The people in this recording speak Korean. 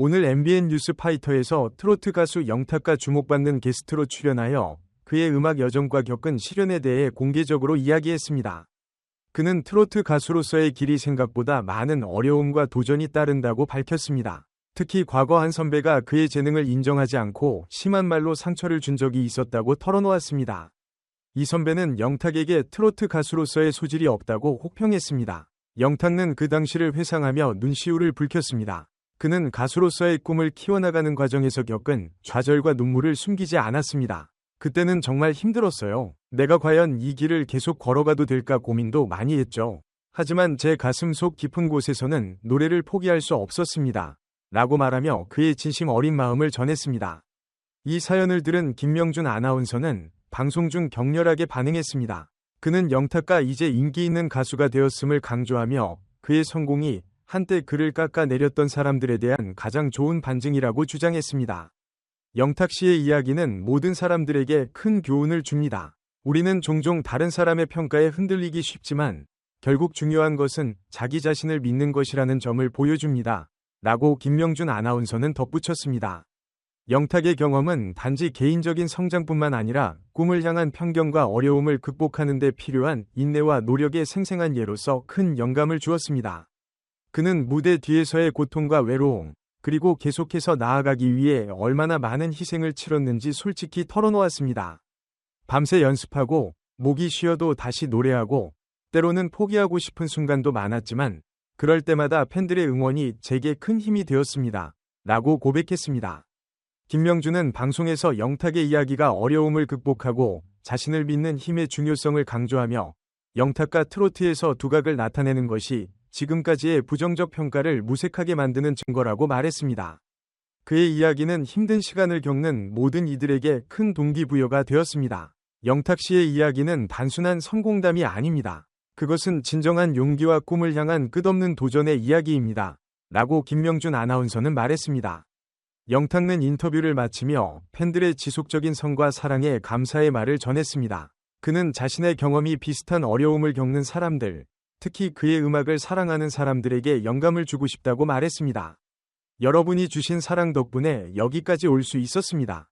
오늘 MBN 뉴스 파이터에서 트로트 가수 영탁과 주목받는 게스트로 출연하여 그의 음악 여정과 겪은 시련에 대해 공개적으로 이야기했습니다. 그는 트로트 가수로서의 길이 생각보다 많은 어려움과 도전이 따른다고 밝혔습니다. 특히 과거 한 선배가 그의 재능을 인정하지 않고 심한 말로 상처를 준 적이 있었다고 털어놓았습니다. 이 선배는 영탁에게 트로트 가수로서의 소질이 없다고 혹평했습니다. 영탁은 그 당시를 회상하며 눈시울을 붉혔습니다. 그는 가수로서의 꿈을 키워나가는 과정에서 겪은 좌절과 눈물을 숨기지 않았습니다. 그때는 정말 힘들었어요. 내가 과연 이 길을 계속 걸어가도 될까 고민도 많이 했죠. 하지만 제 가슴 속 깊은 곳에서는 노래를 포기할 수 없었습니다. 라고 말하며 그의 진심 어린 마음을 전했습니다. 이 사연을 들은 김명준 아나운서는 방송 중 격렬하게 반응했습니다. 그는 영탁과 이제 인기 있는 가수가 되었음을 강조하며 그의 성공이 한때 그를 깎아내렸던 사람들에 대한 가장 좋은 반증이라고 주장했습니다. 영탁 씨의 이야기는 모든 사람들에게 큰 교훈을 줍니다. 우리는 종종 다른 사람의 평가에 흔들리기 쉽지만 결국 중요한 것은 자기 자신을 믿는 것이라는 점을 보여줍니다. 라고 김명준 아나운서는 덧붙였습니다. 영탁의 경험은 단지 개인적인 성장뿐만 아니라 꿈을 향한 편견과 어려움을 극복하는 데 필요한 인내와 노력의 생생한 예로서 큰 영감을 주었습니다. 그는 무대 뒤에서의 고통과 외로움, 그리고 계속해서 나아가기 위해 얼마나 많은 희생을 치렀는지 솔직히 털어놓았습니다. 밤새 연습하고, 목이 쉬어도 다시 노래하고, 때로는 포기하고 싶은 순간도 많았지만, 그럴 때마다 팬들의 응원이 제게 큰 힘이 되었습니다. 라고 고백했습니다. 김명준은 방송에서 영탁의 이야기가 어려움을 극복하고 자신을 믿는 힘의 중요성을 강조하며 영탁과 트로트에서 두각을 나타내는 것이 지금까지의 부정적 평가를 무색하게 만드는 증거라고 말했습니다. 그의 이야기는 힘든 시간을 겪는 모든 이들에게 큰 동기부여가 되었습니다. 영탁 씨의 이야기는 단순한 성공담이 아닙니다. 그것은 진정한 용기와 꿈을 향한 끝없는 도전의 이야기입니다. 라고 김명준 아나운서는 말했습니다. 영탁는 인터뷰를 마치며 팬들의 지속적인 성과 사랑에 감사의 말을 전했습니다. 그는 자신의 경험이 비슷한 어려움을 겪는 사람들, 특히 그의 음악을 사랑하는 사람들에게 영감을 주고 싶다고 말했습니다. 여러분이 주신 사랑 덕분에 여기까지 올 수 있었습니다.